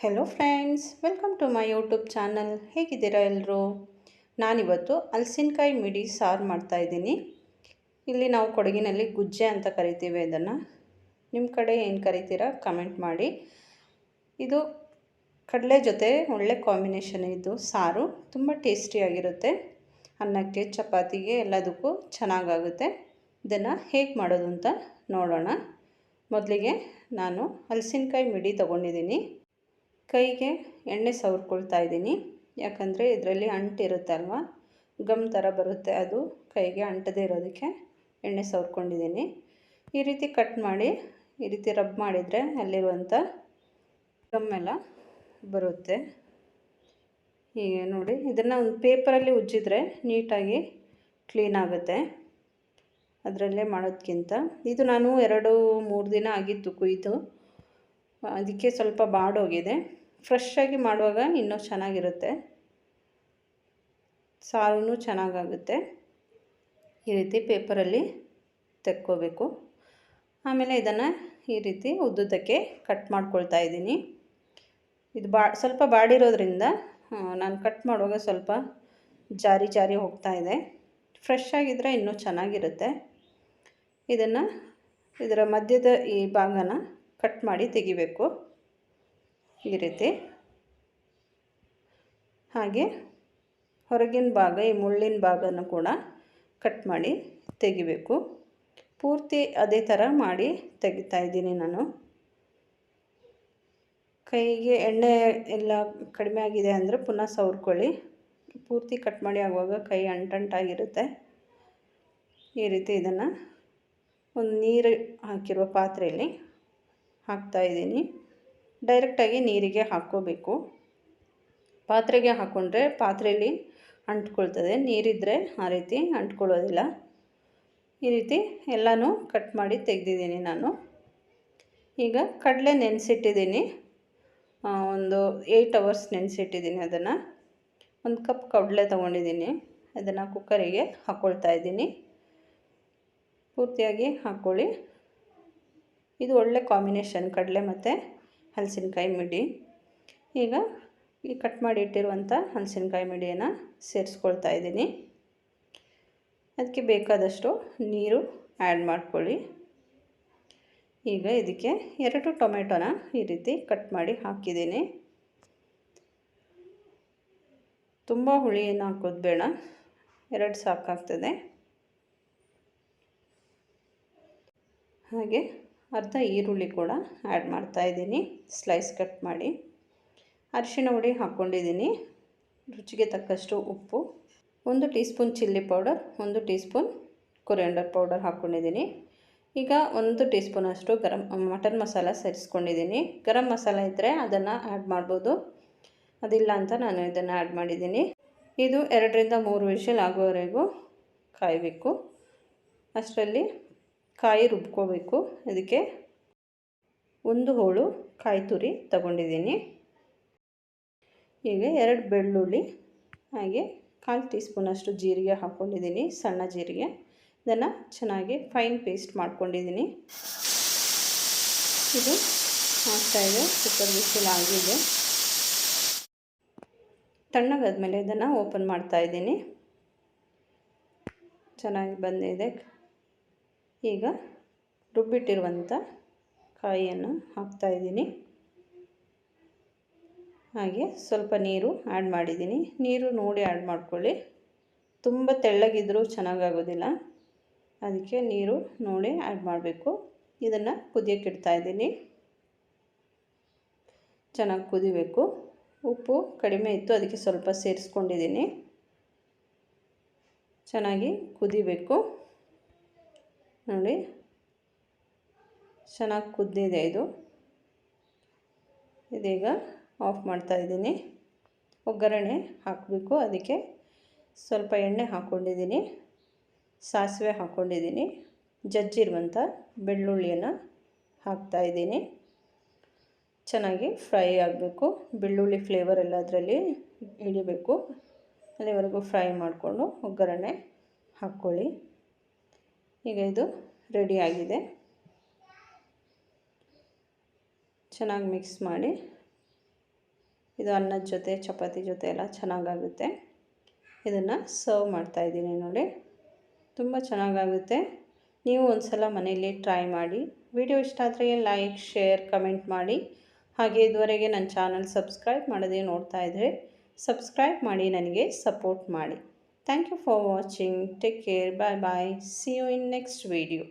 Hello friends welcome to my YouTube channel ಹೇಗಿದ್ದೀರಾ ಎಲ್ಲರೂ ನಾನಿವತ್ತು ಹಲಸಿನಕಾಯಿ ಮಿಡಿ ಸಾರು ಮಾಡ್ತಾಯಿದ್ದೀನಿ ಇಲ್ಲಿ ನಾವು ಕೊಡಗಿನಲ್ಲಿ ಗುಜ್ಜೆ ಅಂತ ಕರಿತೀವಿ ಇದನ್ನು. ನಿಮ್ಮ ಕಡೆ ಏನು ಕರಿತೀರಾ ಕಮೆಂಟ್ ಮಾಡಿ. ಇದು ಕಡಲೆ ಜೊತೆ ಒಳ್ಳೆ ಕಾಂಬಿನೇಷನ್ ಇದು, ಸಾರು. ತುಂಬ ಟೇಸ್ಟಿಯಾಗಿರುತ್ತೆ ಅನ್ನಕ್ಕೆ, ಚಪಾತಿಗೆ ಎಲ್ಲದಕ್ಕೂ ಚೆನ್ನಾಗಾಗುತ್ತೆ. ಇದನ್ನು ಹೇಗೆ ಮಾಡೋದು ಅಂತ ನೋಡೋಣ. ಮೊದಲಿಗೆ ನಾನು ಹಲಸಿನಕಾಯಿ ಮಿಡಿ ತೊಗೊಂಡಿದ್ದೀನಿ. ಕೈಗೆ ಎಣ್ಣೆ ಸವರ್ಕೊಳ್ತಾ ಇದ್ದೀನಿ. ಯಾಕಂದರೆ ಇದರಲ್ಲಿ ಅಂಟಿರುತ್ತಲ್ವ ಗಮ್ ಥರ ಬರುತ್ತೆ ಅದು. ಕೈಗೆ ಅಂಟದೇ ಇರೋದಕ್ಕೆ ಎಣ್ಣೆ ಸವರ್ಕೊಂಡಿದ್ದೀನಿ. ಈ ರೀತಿ ಕಟ್ ಮಾಡಿ, ಈ ರೀತಿ ರಬ್ ಮಾಡಿದರೆ ಅಲ್ಲಿರುವಂಥ ಗಮ್ಮೆಲ್ಲ ಬರುತ್ತೆ. ಹೀಗೆ ನೋಡಿ, ಇದನ್ನು ಒಂದು ಪೇಪರಲ್ಲಿ ಉಜ್ಜಿದ್ರೆ ನೀಟಾಗಿ ಕ್ಲೀನ್ ಆಗುತ್ತೆ. ಅದರಲ್ಲೇ ಮಾಡೋದಕ್ಕಿಂತ ಇದು ನಾನು ಎರಡು ಮೂರು ದಿನ ಆಗಿತ್ತು ಕುಯ್ದು. ಅದಕ್ಕೆ ಸ್ವಲ್ಪ ಬಾಡೋಗಿದೆ. ಫ್ರೆಶ್ಶಾಗಿ ಮಾಡುವಾಗ ಇನ್ನೂ ಚೆನ್ನಾಗಿರುತ್ತೆ. ಸಾರೂ ಚೆನ್ನಾಗಾಗುತ್ತೆ. ಈ ರೀತಿ ಪೇಪರಲ್ಲಿ ತೆಕ್ಕೋಬೇಕು. ಆಮೇಲೆ ಇದನ್ನು ಈ ರೀತಿ ಉದ್ದುದಕ್ಕೆ ಕಟ್ ಮಾಡ್ಕೊಳ್ತಾ ಇದ್ದೀನಿ. ಇದು ಬಾ, ಸ್ವಲ್ಪ ಬಾಡಿರೋದ್ರಿಂದ ನಾನು ಕಟ್ ಮಾಡುವಾಗ ಸ್ವಲ್ಪ ಜಾರಿ ಜಾರಿ ಹೋಗ್ತಾ ಇದೆ. ಫ್ರೆಶ್ ಆಗಿದ್ದರೆ ಇನ್ನೂ ಚೆನ್ನಾಗಿರುತ್ತೆ. ಇದನ್ನು ಇದರ ಮಧ್ಯದ ಈ ಭಾಗನ ಕಟ್ ಮಾಡಿ ತೆಗಿಬೇಕು. ಈ ರೀತಿ. ಹಾಗೆ ಹೊರಗಿನ ಭಾಗ, ಈ ಮುಳ್ಳಿನ ಭಾಗನ ಕೂಡ ಕಟ್ ಮಾಡಿ ತೆಗಿಬೇಕು. ಪೂರ್ತಿ ಅದೇ ಥರ ಮಾಡಿ ತೆಗಿತಾ ಇದ್ದೀನಿ ನಾನು. ಕೈಗೆ ಎಣ್ಣೆ ಎಲ್ಲ ಕಡಿಮೆ ಆಗಿದೆ ಅಂದರೆ ಪುನಃ ಸವರ್ಕೊಳ್ಳಿ. ಪೂರ್ತಿ ಕಟ್ ಮಾಡಿ ಆಗುವಾಗ ಕೈ ಅಂಟಂಟಾಗಿರುತ್ತೆ. ಈ ರೀತಿ ಇದನ್ನು ಒಂದು ನೀರು ಹಾಕಿರುವ ಪಾತ್ರೆಯಲ್ಲಿ ಹಾಕ್ತಾಯಿದ್ದೀನಿ ಡೈರೆಕ್ಟಾಗಿ ನೀರಿಗೆ ಹಾಕ್ಕೋಬೇಕು. ಪಾತ್ರೆಗೆ ಹಾಕ್ಕೊಂಡ್ರೆ ಪಾತ್ರೆಯಲ್ಲಿ ಅಂಟ್ಕೊಳ್ತದೆ. ನೀರಿದ್ದರೆ ಆ ರೀತಿ ಅಂಟ್ಕೊಳ್ಳೋದಿಲ್ಲ. ಈ ರೀತಿ ಎಲ್ಲನೂ ಕಟ್ ಮಾಡಿ ತೆಗೆದಿದ್ದೀನಿ ನಾನು. ಈಗ ಕಡಲೆ ನೆನೆಸಿಟ್ಟಿದ್ದೀನಿ. ಒಂದು ಏಯ್ಟ್ ಅವರ್ಸ್ ನೆನೆಸಿಟ್ಟಿದ್ದೀನಿ ಅದನ್ನು. ಒಂದು ಕಪ್ ಕಡಲೆ ತೊಗೊಂಡಿದ್ದೀನಿ. ಅದನ್ನು ಕುಕ್ಕರಿಗೆ ಹಾಕ್ಕೊಳ್ತಾ ಇದ್ದೀನಿ. ಪೂರ್ತಿಯಾಗಿ ಹಾಕ್ಕೊಳ್ಳಿ. ಇದು ಒಳ್ಳೆ ಕಾಂಬಿನೇಷನ್ ಕಡಲೆ ಮತ್ತು ಹಲಸಿನಕಾಯಿ ಮಿಡಿ. ಈಗ ಈ ಕಟ್ ಮಾಡಿ ಇಟ್ಟಿರುವಂಥ ಹಲಸಿನಕಾಯಿ ಮಿಡಿಯನ್ನು ಸೇರಿಸ್ಕೊಳ್ತಾ ಇದ್ದೀನಿ. ಅದಕ್ಕೆ ಬೇಕಾದಷ್ಟು ನೀರು ಆ್ಯಡ್ ಮಾಡ್ಕೊಳ್ಳಿ. ಈಗ ಇದಕ್ಕೆ ಎರಡು ಟೊಮೆಟೊನ ಈ ರೀತಿ ಕಟ್ ಮಾಡಿ ಹಾಕಿದ್ದೀನಿ. ತುಂಬ ಹುಳಿ ಏನು ಹಾಕೋದು ಬೇಡ, ಎರಡು ಸಾಕಾಗ್ತದೆ. ಹಾಗೆ ಅರ್ಧ ಈರುಳ್ಳಿ ಕೂಡ ಆ್ಯಡ್ ಮಾಡ್ತಾಯಿದ್ದೀನಿ ಸ್ಲೈಸ್ ಕಟ್ ಮಾಡಿ. ಅರಿಶಿಣ ಹುಡಿ ಹಾಕ್ಕೊಂಡಿದ್ದೀನಿ. ರುಚಿಗೆ ತಕ್ಕಷ್ಟು ಉಪ್ಪು. ಒಂದು ಟೀ ಸ್ಪೂನ್ ಚಿಲ್ಲಿ ಪೌಡರ್, ಒಂದು ಟೀ ಸ್ಪೂನ್ ಕೊರಿಯಂಡರ್ ಪೌಡರ್ ಹಾಕ್ಕೊಂಡಿದ್ದೀನಿ. ಈಗ ಒಂದು ಟೀ ಸ್ಪೂನಷ್ಟು ಗರಂ, ಮಟನ್ ಮಸಾಲ ಸೇರಿಸ್ಕೊಂಡಿದ್ದೀನಿ. ಗರಂ ಮಸಾಲ ಇದ್ದರೆ ಅದನ್ನು ಆ್ಯಡ್ ಮಾಡ್ಬೋದು. ಅದಿಲ್ಲ ಅಂತ ನಾನು ಇದನ್ನು ಆ್ಯಡ್ ಮಾಡಿದ್ದೀನಿ. ಇದು ಎರಡರಿಂದ ಮೂರು ವಿಷಲ್ ಆಗೋವರೆಗೂ ಕಾಯಬೇಕು. ಅಷ್ಟರಲ್ಲಿ ಕಾಯಿ ರುಬ್ಕೋಬೇಕು. ಅದಕ್ಕೆ ಒಂದು ಹೋಳು ಕಾಯಿ ತುರಿ ತಗೊಂಡಿದ್ದೀನಿ. ಈಗ ಎರಡು ಬೆಳ್ಳುಳ್ಳಿ, ಹಾಗೆ ಕಾಲು ಟೀ ಸ್ಪೂನಷ್ಟು ಜೀರಿಗೆ ಹಾಕ್ಕೊಂಡಿದ್ದೀನಿ ಸಣ್ಣ ಜೀರಿಗೆ. ಇದನ್ನು ಚೆನ್ನಾಗಿ ಫೈನ್ ಪೇಸ್ಟ್ ಮಾಡ್ಕೊಂಡಿದ್ದೀನಿ. ಇದು ಆಗ್ತಾಯಿದೆ ಕುಕ್ಕರ್ ಬಿಸಿಲು ಆಗಿದೆ. ತಣ್ಣಗಾದ್ಮೇಲೆ ಇದನ್ನು ಓಪನ್ ಮಾಡ್ತಾಯಿದ್ದೀನಿ ಚೆನ್ನಾಗಿ ಬಂದಿದೆ. ಈಗ ರುಬ್ಬಿಟ್ಟಿರುವಂಥ ಕಾಯಿಯನ್ನು ಹಾಕ್ತಾ ಇದ್ದೀನಿ. ಹಾಗೆ ಸ್ವಲ್ಪ ನೀರು ಆ್ಯಡ್ ಮಾಡಿದ್ದೀನಿ. ನೀರು ನೋಡಿ ಆ್ಯಡ್ ಮಾಡ್ಕೊಳ್ಳಿ. ತುಂಬ ತೆಳ್ಳಗಿದ್ರೂ ಚೆನ್ನಾಗಾಗೋದಿಲ್ಲ. ಅದಕ್ಕೆ ನೀರು ನೋಡಿ ಆ್ಯಡ್ ಮಾಡಬೇಕು. ಇದನ್ನು ಕುದಿಯೋಕ್ಕೆ ಇಡ್ತಾ ಇದ್ದೀನಿ. ಚೆನ್ನಾಗಿ ಕುದಿಬೇಕು. ಉಪ್ಪು ಕಡಿಮೆ ಇತ್ತು, ಅದಕ್ಕೆ ಸ್ವಲ್ಪ ಸೇರಿಸ್ಕೊಂಡಿದ್ದೀನಿ. ಚೆನ್ನಾಗಿ ಕುದಿಬೇಕು. ನೋಡಿ. ಚೆನ್ನಾಗಿ ಕುದ್ದಿದೆ ಇದು. ಇದೀಗ ಆಫ್ ಮಾಡ್ತಾಯಿದ್ದೀನಿ ಒಗ್ಗರಣೆ ಹಾಕಬೇಕು. ಅದಕ್ಕೆ ಸ್ವಲ್ಪ ಎಣ್ಣೆ ಹಾಕ್ಕೊಂಡಿದ್ದೀನಿ ಸಾಸಿವೆ ಹಾಕ್ಕೊಂಡಿದ್ದೀನಿ ಜಜ್ಜಿರುವಂಥ ಬೆಳ್ಳುಳ್ಳಿಯನ್ನು ಹಾಕ್ತಾಯಿದ್ದೀನಿ ಚೆನ್ನಾಗಿ ಫ್ರೈ ಆಗಬೇಕು. ಬೆಳ್ಳುಳ್ಳಿ ಫ್ಲೇವರ್ ಎಲ್ಲ ಅದರಲ್ಲಿ ಹಿಡಿಬೇಕು. ಅಲ್ಲಿವರೆಗೂ ಫ್ರೈ ಮಾಡಿಕೊಂಡು ಒಗ್ಗರಣೆ ಹಾಕ್ಕೊಳ್ಳಿ. ಈಗ ಇದು ರೆಡಿಯಾಗಿದೆ ಚೆನ್ನಾಗಿ ಮಿಕ್ಸ್ ಮಾಡಿ ಇದು ಅನ್ನದ ಜೊತೆ, ಚಪಾತಿ ಜೊತೆ ಎಲ್ಲ ಚೆನ್ನಾಗಾಗುತ್ತೆ. ಇದನ್ನು ಸರ್ವ್ ಮಾಡ್ತಾಯಿದ್ದೀನಿ ನೋಡಿ. ತುಂಬ ಚೆನ್ನಾಗಾಗುತ್ತೆ. ನೀವು ಒಂದು ಸಲ ಮನೆಯಲ್ಲಿ ಟ್ರೈ ಮಾಡಿ. ವಿಡಿಯೋ ಇಷ್ಟ ಆದರೆ ಲೈಕ್, ಶೇರ್, ಕಮೆಂಟ್ ಮಾಡಿ. ಹಾಗೆ ಇದುವರೆಗೆ ನನ್ನ ಚಾನಲ್ ಸಬ್ಸ್ಕ್ರೈಬ್ ಮಾಡೋದೇ ನೋಡ್ತಾ ಇದ್ದರೆ ಸಬ್ಸ್ಕ್ರೈಬ್ ಮಾಡಿ, ನನಗೆ ಸಪೋರ್ಟ್ ಮಾಡಿ. Thank you for watching. Take care. Bye bye. See you in next video.